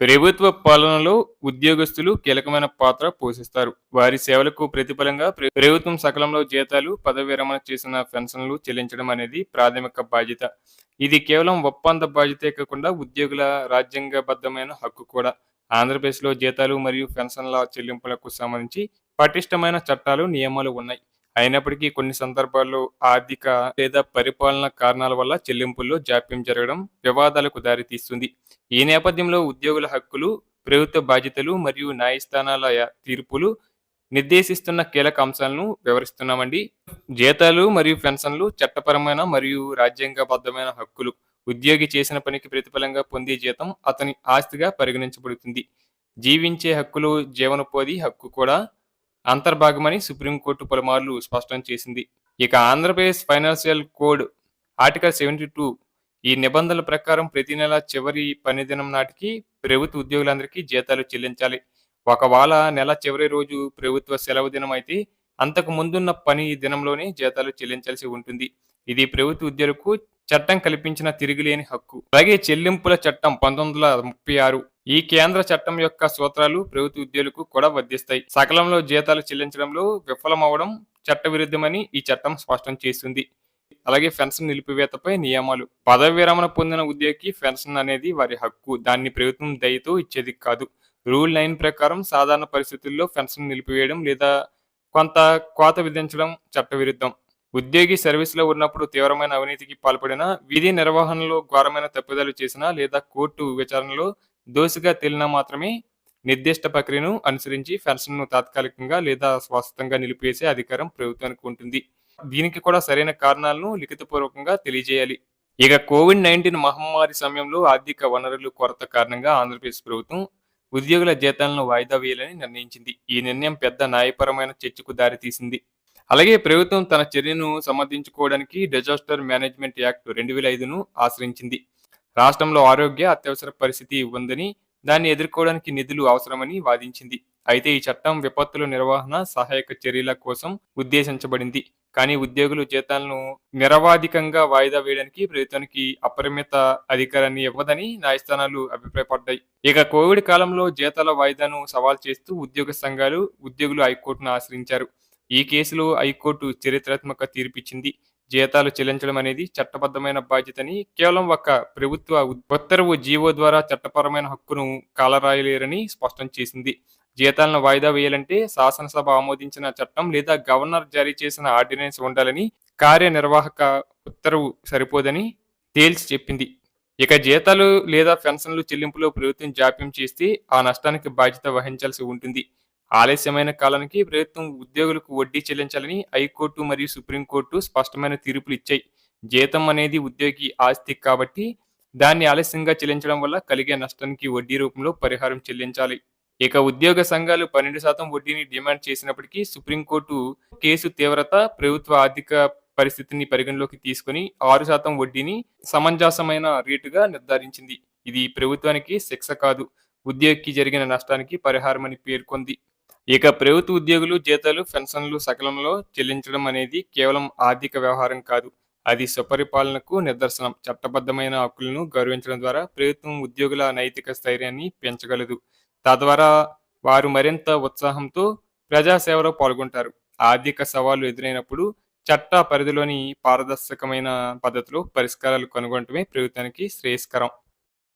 ప్రభుత్వ పాలనలో ఉద్యోగస్తులు కీలకమైన పాత్ర పోషిస్తారు. వారి సేవలకు ప్రతిఫలంగా ప్రభుత్వం సకాలంలో జీతాలు పదవి విరమణ చేసిన పెన్షన్లు చెల్లించడం అనేది ప్రాథమిక బాధ్యత. ఇది కేవలం ఒప్పంద బాధ్యతే కాకుండా ఉద్యోగుల రాజ్యాంగబద్ధమైన హక్కు కూడా. ఆంధ్రప్రదేశ్లో జీతాలు మరియు పెన్షన్ల చెల్లింపులకు సంబంధించి పటిష్టమైన చట్టాలు నియమాలు ఉన్నాయి. అయినప్పటికీ కొన్ని సందర్భాల్లో ఆర్థిక లేదా పరిపాలన కారణాల వల్ల చెల్లింపుల్లో జాప్యం జరగడం వివాదాలకు దారితీస్తుంది. ఈ నేపథ్యంలో ఉద్యోగుల హక్కులు ప్రభుత్వ బాధ్యతలు మరియు న్యాయస్థానాల తీర్పులు నిర్దేశిస్తున్న కీలక అంశాలను వివరిస్తున్నామండి. జీతాలు మరియు పెన్షన్లు చట్టపరమైన మరియు రాజ్యాంగబద్ధమైన హక్కులు. ఉద్యోగి చేసిన పనికి ప్రతిఫలంగా పొందే జీతం అతని ఆస్తిగా పరిగణించబడుతుంది. జీవించే హక్కులు జీవనోపాధి హక్కు కూడా అంతర్భాగమని సుప్రీంకోర్టు పలుమార్లు స్పష్టం చేసింది. ఇక Andhra Pradesh financial code article seventy two ఈ నిబంధనల ప్రకారం ప్రతి నెల చివరి పనిదినం నాటికి ప్రభుత్వ ఉద్యోగులందరికీ జీతాలు చెల్లించాలి. ఒకవేళ నెల చివరి రోజు ప్రభుత్వ సెలవు దినం అయితే అంతకు ముందున్న పని దినంలోనే జీతాలు చెల్లించాల్సి ఉంటుంది. ఇది ప్రభుత్వ ఉద్యోగులకు చట్టం కల్పించిన తిరుగులేని హక్కు. అలాగే చెల్లింపుల చట్టం పంతొమ్మిది వందల ముప్పై ఆరు ఈ కేంద్ర చట్టం యొక్క సూత్రాలు ప్రభుత్వ ఉద్యోగులకు కూడా వర్ధిస్తాయి సకాలంలో జీతాలు చెల్లించడంలో విఫలమవడం చట్టవిరుద్ధమని ఈ చట్టం స్పష్టం చేస్తుంది అలాగే పెన్షన్ నిలిపివేతపై నియమాలు. పదవి విరమణ పొందిన ఉద్యోగికి పెన్షన్ అనేది వారి హక్కు. దాన్ని ప్రభుత్వం దయతో ఇచ్చేది కాదు. రూల్ నైన్ ప్రకారం సాధారణ పరిస్థితుల్లో పెన్షన్ నిలిపివేయడం లేదా కొంత కోత విధించడం చట్టవిరుద్ధం. ఉద్యోగి సర్వీసులో ఉన్నప్పుడు తీవ్రమైన అవినీతికి పాల్పడిన విధి నిర్వహణలో ఘోరమైన తప్పిదాలు చేసినా లేదా కోర్టు విచారణలో దోషిగా తేలినా మాత్రమే నిర్దిష్ట ప్రక్రియను అనుసరించి పెన్షన్ను తాత్కాలికంగా లేదా శాశ్వతంగా నిలిపివేసే అధికారం ప్రభుత్వానికి ఉంటుంది. దీనికి కూడా సరైన కారణాలను లిఖితపూర్వకంగా తెలియజేయాలి. ఇక కోవిడ్ నైన్టీన్ మహమ్మారి సమయంలో ఆర్థిక వనరులు కొరత కారణంగా ఆంధ్రప్రదేశ్ ప్రభుత్వం ఉద్యోగుల జీతాలను వాయిదా వేయాలని నిర్ణయించింది. ఈ నిర్ణయం పెద్ద న్యాయపరమైన చర్చకు దారితీసింది. అలాగే ప్రభుత్వం తన చర్యను సమర్థించుకోవడానికి డిజాస్టర్ మేనేజ్మెంట్ యాక్ట్ రెండు వేల ఐదును ఆశ్రయించింది. రాష్ట్రంలో ఆరోగ్య అత్యవసర పరిస్థితి ఉందని దాన్ని ఎదుర్కోవడానికి నిధులు అవసరమని వాదించింది. అయితే ఈ చట్టం విపత్తుల నిర్వహణ సహాయక చర్యల కోసం ఉద్దేశించబడింది. కానీ ఉద్యోగులు జీతాలను నిరవాధికంగా వాయిదా వేయడానికి ప్రభుత్వానికి అపరిమిత అధికారాన్ని ఇవ్వదని న్యాయస్థానాలు అభిప్రాయపడ్డాయి. ఇక కోవిడ్ కాలంలో జీతాల వాయిదాను సవాల్ చేస్తూ ఉద్యోగ సంఘాలు ఉద్యోగులు హైకోర్టును ఆశ్రయించారు. ఈ కేసులో హైకోర్టు చరిత్రాత్మక తీర్పిచ్చింది. జీతాలు చెల్లించడం అనేది చట్టబద్ధమైన బాధ్యతని కేవలం ఒక ప్రభుత్వ ఉత్తర్వు జీవో ద్వారా చట్టపరమైన హక్కును కాలరాయలేరని స్పష్టం చేసింది. జీతాలను వాయిదా వేయాలంటే శాసనసభ ఆమోదించిన చట్టం లేదా గవర్నర్ జారీ చేసిన ఆర్డినెన్స్ ఉండాలని కార్యనిర్వాహక ఉత్తర్వు సరిపోదని తేల్చి చెప్పింది. ఇక జీతాలు లేదా పెన్షన్లు చెల్లింపులో ప్రభుత్వం జాప్యం చేస్తే ఆ నష్టానికి బాధ్యత వహించాల్సి ఉంటుంది. ఆలస్యమైన కాలానికి ప్రభుత్వం ఉద్యోగులకు వడ్డీ చెల్లించాలని హైకోర్టు మరియు సుప్రీంకోర్టు స్పష్టమైన తీర్పులు ఇచ్చాయి. జీతం అనేది ఉద్యోగి ఆస్తి కాబట్టి దాన్ని ఆలస్యంగా చెల్లించడం వల్ల కలిగే నష్టానికి వడ్డీ రూపంలో పరిహారం చెల్లించాలి. ఇక ఉద్యోగ సంఘాలు పన్నెండు శాతం వడ్డీని డిమాండ్ చేసినప్పటికీ సుప్రీంకోర్టు కేసు తీవ్రత ప్రభుత్వ ఆర్థిక పరిస్థితిని పరిగణలోకి తీసుకుని ఆరు శాతం వడ్డీని సమంజసమైన రేటుగా నిర్ధారించింది. ఇది ప్రభుత్వానికి శిక్ష కాదు. ఉద్యోగికి జరిగిన నష్టానికి పరిహారమని పేర్కొంది. ఇక ప్రభుత్వ ఉద్యోగులు జీతాలు పెన్షన్లు సకలంలో చెల్లించడం అనేది కేవలం ఆర్థిక వ్యవహారం కాదు. అది సుపరిపాలనకు నిదర్శనం. చట్టబద్ధమైన హక్కులను గౌరవించడం ద్వారా ప్రభుత్వం ఉద్యోగుల నైతిక స్థైర్యాన్ని పెంచగలదు. తద్వారా వారు మరింత ఉత్సాహంతో ప్రజాసేవలో పాల్గొంటారు. ఆర్థిక సవాళ్ళు ఎదురైనప్పుడు చట్ట పరిధిలోని పారదర్శకమైన పద్ధతిలో పరిష్కారాలు కనుగొనటమే ప్రభుత్వానికి శ్రేయస్కరం.